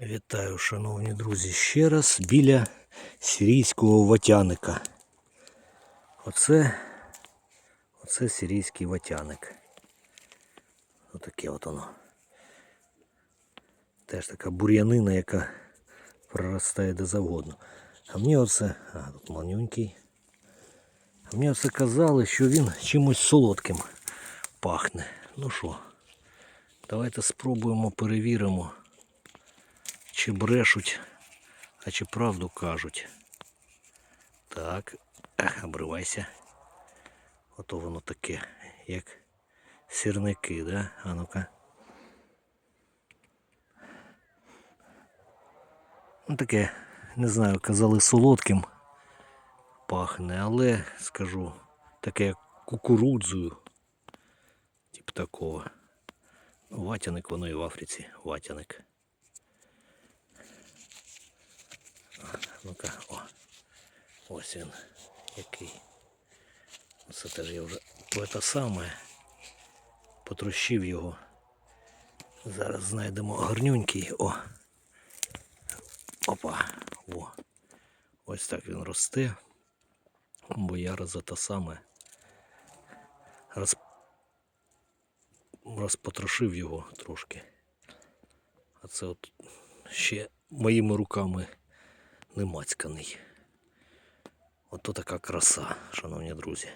Вітаю, шановні друзі, ще раз біля сирійського ватяника. Оце, оце сирійський ватяник. Отаке от воно. Теж така бур'янина, яка проростає де завгодно. А мені оце, а тут маленький. А мені оце казали, що він чимось солодким пахне. Ну що, давайте спробуємо, перевіримо чи брешуть, а чи правду кажуть. Так, обривайся. Ото воно таке, як сірники, да? А ну-ка. Ну таке, не знаю, казали солодким пахне, але скажу, таке як кукурудзою. Тип такого. Ватяник воно і в Африці, ватяник. Ну-ка, о. Ось він який. Це теж я вже те саме потрощив його. Зараз знайдемо гарнюнький. О. Опа. О. Ось так він росте. Бо я за те саме роз... розпотрошив його трошки. А це от ще моїми руками не мацьканий. Ото така краса, шановні друзі.